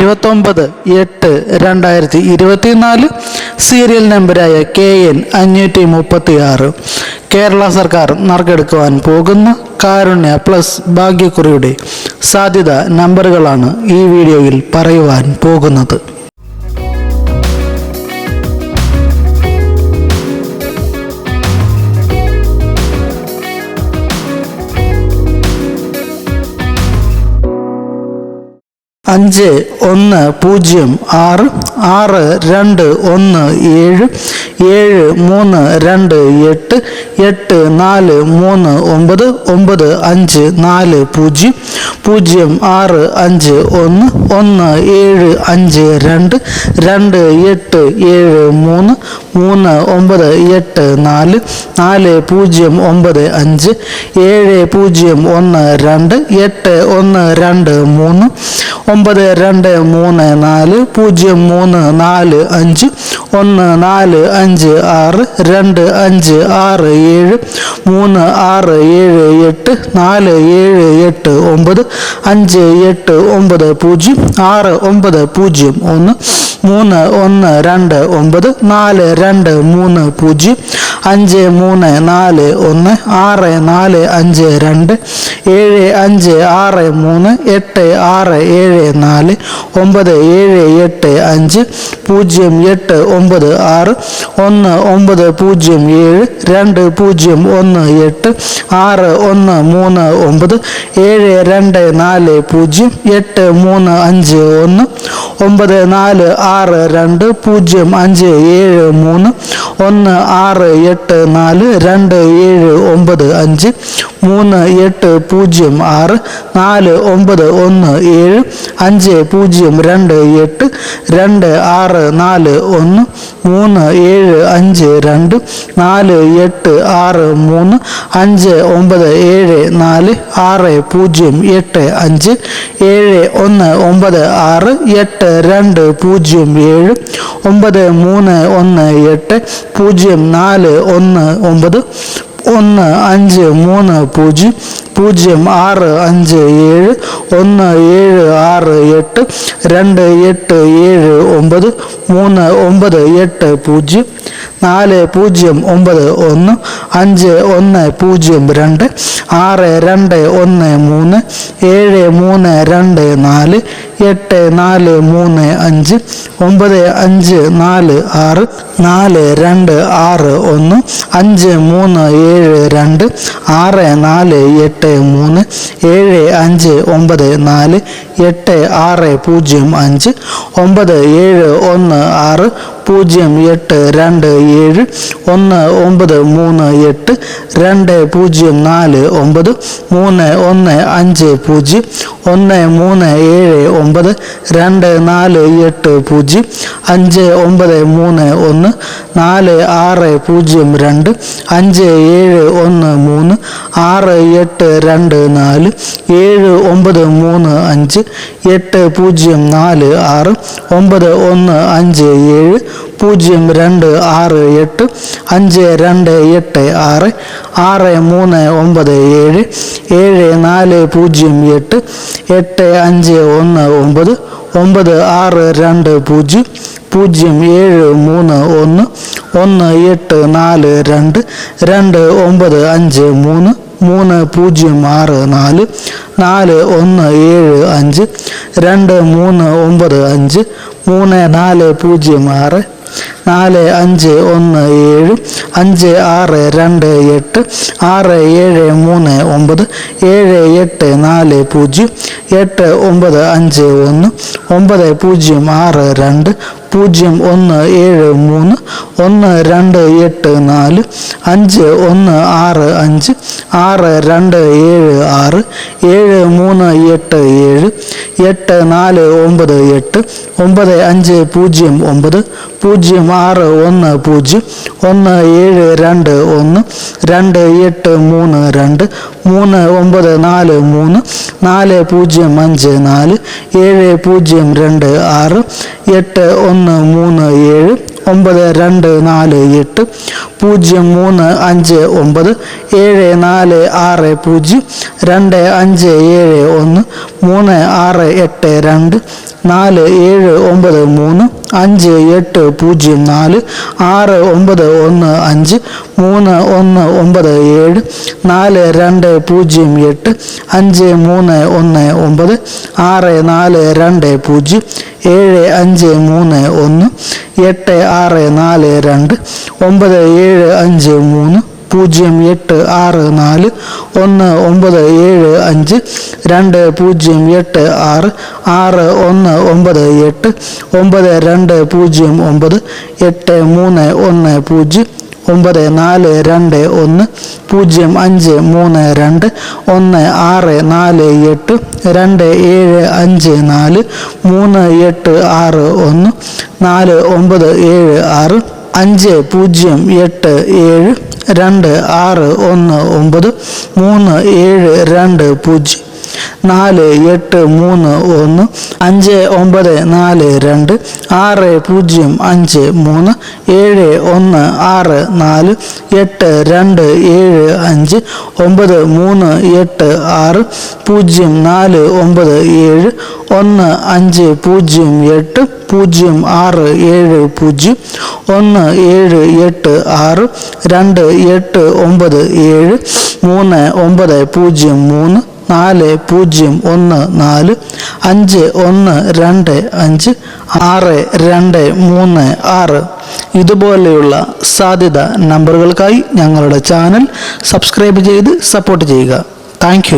ഇരുപത്തൊമ്പത് എട്ട് രണ്ടായിരത്തി ഇരുപത്തിനാല് സീരിയൽ നമ്പരായ കെ എൻ അഞ്ഞൂറ്റി മുപ്പത്തി ആറ് കേരള സർക്കാർ നറുക്കെടുക്കുവാൻ പോകുന്ന കാരുണ്യ പ്ലസ് ഭാഗ്യക്കുറിയുടെ സാധ്യത നമ്പറുകളാണ് ഈ വീഡിയോയിൽ പറയുവാൻ പോകുന്നത്. അഞ്ച് ഒന്ന് പൂജ്യം ആറ് ആറ് രണ്ട് ഒന്ന് ഏഴ് ഏഴ് മൂന്ന് രണ്ട് എട്ട് എട്ട് നാല് മൂന്ന് ഒമ്പത് ഒമ്പത് അഞ്ച് നാല് പൂജ്യം പൂജ്യം ആറ് അഞ്ച് ഒന്ന് ഒന്ന് ഏഴ് അഞ്ച് രണ്ട് രണ്ട് എട്ട് ഏഴ് മൂന്ന് മൂന്ന് ഒമ്പത് എട്ട് നാല് നാല് പൂജ്യം ഒമ്പത് അഞ്ച് ഏഴ് പൂജ്യം ഒന്ന് രണ്ട് എട്ട് ഒന്ന് രണ്ട് മൂന്ന് ഒമ്പത് രണ്ട് മൂന്ന് നാല് പൂജ്യം മൂന്ന് നാല് അഞ്ച് ഒന്ന് നാല് അഞ്ച് ആറ് രണ്ട് അഞ്ച് ആറ് ഏഴ് മൂന്ന് ആറ് ഏഴ് എട്ട് നാല് ഏഴ് എട്ട് ഒമ്പത് അഞ്ച് എട്ട് ഒമ്പത് പൂജ്യം ആറ് ഒമ്പത് പൂജ്യം ഒന്ന് മൂന്ന് ഒന്ന് രണ്ട് ഒമ്പത് നാല് രണ്ട് മൂന്ന് പൂജ്യം അഞ്ച് മൂന്ന് നാല് ഒന്ന് ആറ് നാല് അഞ്ച് രണ്ട് ഏഴ് അഞ്ച് ആറ് മൂന്ന് എട്ട് ആറ് ഏഴ് നാല് ഒമ്പത് ഏഴ് എട്ട് അഞ്ച് പൂജ്യം എട്ട് ഒമ്പത് ആറ് ഒന്ന് ഒമ്പത് പൂജ്യം ഏഴ് രണ്ട് പൂജ്യം ഒന്ന് എട്ട് ആറ് ഒന്ന് മൂന്ന് ഒമ്പത് ഏഴ് രണ്ട് നാല് പൂജ്യം എട്ട് മൂന്ന് അഞ്ച് ഒന്ന് ഒമ്പത് നാല് ആറ് രണ്ട് പൂജ്യം അഞ്ച് ഏഴ് മൂന്ന് ഒന്ന് ആറ് എട്ട് നാല് രണ്ട് ഏഴ് ഒമ്പത് അഞ്ച് മൂന്ന് എട്ട് പൂജ്യം ആറ് നാല് ഒമ്പത് ഒന്ന് ഏഴ് അഞ്ച് പൂജ്യം രണ്ട് എട്ട് രണ്ട് ആറ് നാല് ഒന്ന് മൂന്ന് ഏഴ് അഞ്ച് രണ്ട് നാല് എട്ട് ആറ് മൂന്ന് അഞ്ച് ഒമ്പത് ഏഴ് നാല് ആറ് പൂജ്യം എട്ട് അഞ്ച് ഏഴ് ഒന്ന് ഒമ്പത് ആറ് എട്ട് രണ്ട് പൂജ്യം ഏഴ് ഒമ്പത് മൂന്ന് ഒന്ന് എട്ട് പൂജ്യം നാല് ഒന്ന് ഒമ്പത് ഒന്ന് അഞ്ച് മൂന്ന് പൂജ്യം പൂജ്യം ആറ് അഞ്ച് ഏഴ് ഒന്ന് ഏഴ് ആറ് എട്ട് രണ്ട് എട്ട് ഏഴ് ഒമ്പത് മൂന്ന് ഒമ്പത് എട്ട് പൂജ്യം നാല് പൂജ്യം ഒമ്പത് ഒന്ന് അഞ്ച് ഒന്ന് പൂജ്യം രണ്ട് ആറ് രണ്ട് ഒന്ന് മൂന്ന് ഏഴ് മൂന്ന് രണ്ട് നാല് എട്ട് നാല് മൂന്ന് അഞ്ച് ഒമ്പത് അഞ്ച് നാല് ആറ് നാല് രണ്ട് ആറ് ഒന്ന് അഞ്ച് മൂന്ന് ഏഴ് രണ്ട് ആറ് നാല് എട്ട് മൂന്ന് ഏഴ് അഞ്ച് ഒമ്പത് നാല് എട്ട് ആറ് പൂജ്യം അഞ്ച് ഒമ്പത് ഏഴ് ഒന്ന് ആറ് പൂജ്യം എട്ട് രണ്ട് ഏഴ് ഒന്ന് ഒമ്പത് മൂന്ന് എട്ട് രണ്ട് പൂജ്യം നാല് ഒമ്പത് മൂന്ന് ഒന്ന് അഞ്ച് പൂജ്യം ഒന്ന് മൂന്ന് ഏഴ് ഒമ്പത് രണ്ട് നാല് എട്ട് പൂജ്യം അഞ്ച് ഒമ്പത് മൂന്ന് ഒന്ന് നാല് ആറ് പൂജ്യം രണ്ട് അഞ്ച് ഏഴ് ഒന്ന് മൂന്ന് ആറ് എട്ട് രണ്ട് നാല് ഏഴ് ഒമ്പത് മൂന്ന് അഞ്ച് എട്ട് പൂജ്യം നാല് ആറ് ഒമ്പത് ഒന്ന് അഞ്ച് ഏഴ് പൂജ്യം രണ്ട് ആറ് എട്ട് അഞ്ച് രണ്ട് എട്ട് ആറ് ആറ് മൂന്ന് ഒമ്പത് ഏഴ് ഏഴ് നാല് പൂജ്യം എട്ട് എട്ട് അഞ്ച് ഒന്ന് ഒമ്പത് ഒമ്പത് ആറ് രണ്ട് പൂജ്യം പൂജ്യം ഏഴ് മൂന്ന് ഒന്ന് ഒന്ന് എട്ട് നാല് രണ്ട് രണ്ട് ഒമ്പത് അഞ്ച് മൂന്ന് മൂന്ന് പൂജ്യം ആറ് നാല് നാല് ഒന്ന് ഏഴ് അഞ്ച് രണ്ട് മൂന്ന് ഒമ്പത് അഞ്ച് മൂന്ന് നാല് പൂജ്യം ആറ് നാല് അഞ്ച് ഒന്ന് ഏഴ് അഞ്ച് ആറ് രണ്ട് എട്ട് ആറ് ഏഴ് മൂന്ന് ഒമ്പത് ഏഴ് എട്ട് നാല് പൂജ്യം എട്ട് ഒമ്പത് അഞ്ച് ഒന്ന് ഒമ്പത് പൂജ്യം ആറ് രണ്ട് പൂജ്യം ഒന്ന് ഏഴ് മൂന്ന് ഒന്ന് രണ്ട് എട്ട് നാല് അഞ്ച് ഒന്ന് ആറ് അഞ്ച് ആറ് രണ്ട് ഏഴ് ആറ് ഏഴ് മൂന്ന് എട്ട് ഏഴ് എട്ട് നാല് ഒമ്പത് എട്ട് ഒമ്പത് അഞ്ച് പൂജ്യം ഒമ്പത് പൂജ്യം ആറ് ഒന്ന് പൂജ്യം ഒന്ന് ഏഴ് രണ്ട് ഒന്ന് രണ്ട് എട്ട് മൂന്ന് രണ്ട് മൂന്ന് ഒമ്പത് നാല് മൂന്ന് നാല് പൂജ്യം അഞ്ച് നാല് ഏഴ് പൂജ്യം രണ്ട് ആറ് എട്ട് ഒന്ന് മൂന്ന് ഏഴ് ഒമ്പത് രണ്ട് നാല് എട്ട് പൂജ്യം മൂന്ന് അഞ്ച് ഒമ്പത് ഏഴ് നാല് ആറ് പൂജ്യം രണ്ട് അഞ്ച് ഏഴ് ഒന്ന് മൂന്ന് ആറ് എട്ട് രണ്ട് നാല് ഏഴ് ഒമ്പത് മൂന്ന് അഞ്ച് എട്ട് പൂജ്യം നാല് ആറ് ഒമ്പത് ഒന്ന് അഞ്ച് മൂന്ന് ഒന്ന് ഒമ്പത് ഏഴ് നാല് രണ്ട് പൂജ്യം എട്ട് അഞ്ച് മൂന്ന് ഒന്ന് ഒമ്പത് ആറ് നാല് രണ്ട് പൂജ്യം ഏഴ് അഞ്ച് മൂന്ന് ഒന്ന് എട്ട് ആറ് നാല് രണ്ട് ഒമ്പത് ഏഴ് അഞ്ച് മൂന്ന് പൂജ്യം എട്ട് ആറ് നാല് ഒന്ന് ഒമ്പത് ഏഴ് അഞ്ച് രണ്ട് പൂജ്യം എട്ട് ആറ് ആറ് ഒന്ന് ഒമ്പത് എട്ട് ഒമ്പത് രണ്ട് പൂജ്യം ഒമ്പത് എട്ട് മൂന്ന് ഒന്ന് പൂജ്യം ഒമ്പത് നാല് രണ്ട് ഒന്ന് പൂജ്യം അഞ്ച് മൂന്ന് രണ്ട് ഒന്ന് ആറ് നാല് എട്ട് രണ്ട് ഏഴ് അഞ്ച് നാല് മൂന്ന് എട്ട് ആറ് ഒന്ന് നാല് ഒമ്പത് ഏഴ് ആറ് അഞ്ച് പൂജ്യം എട്ട് ഏഴ് രണ്ട് ആറ് ഒന്ന് ഒമ്പത് മൂന്ന് ഏഴ് രണ്ട് പൂജ്യം. നാല് എട്ട് മൂന്ന് ഒന്ന് അഞ്ച് ഒമ്പത് നാല് രണ്ട് ആറ് പൂജ്യം അഞ്ച് മൂന്ന് ഏഴ് ഒന്ന് ആറ് നാല് എട്ട് രണ്ട് ഏഴ് അഞ്ച് ഒമ്പത് മൂന്ന് എട്ട് ആറ് പൂജ്യം നാല് ഒമ്പത് ഏഴ് ഒന്ന് അഞ്ച് പൂജ്യം എട്ട് പൂജ്യം ആറ് ഏഴ് പൂജ്യം ഒന്ന് ഏഴ് എട്ട് ആറ് രണ്ട് എട്ട് ഒമ്പത് ഏഴ് മൂന്ന് ഒമ്പത് പൂജ്യം മൂന്ന് നാല് പൂജ്യം ഒന്ന് നാല് അഞ്ച് ഒന്ന് രണ്ട് അഞ്ച് ആറ് രണ്ട് മൂന്ന് ആറ്. ഇതുപോലെയുള്ള സാധ്യത നമ്പറുകൾക്കായി ഞങ്ങളുടെ ചാനൽ സബ്സ്ക്രൈബ് ചെയ്ത് സപ്പോർട്ട് ചെയ്യുക. താങ്ക്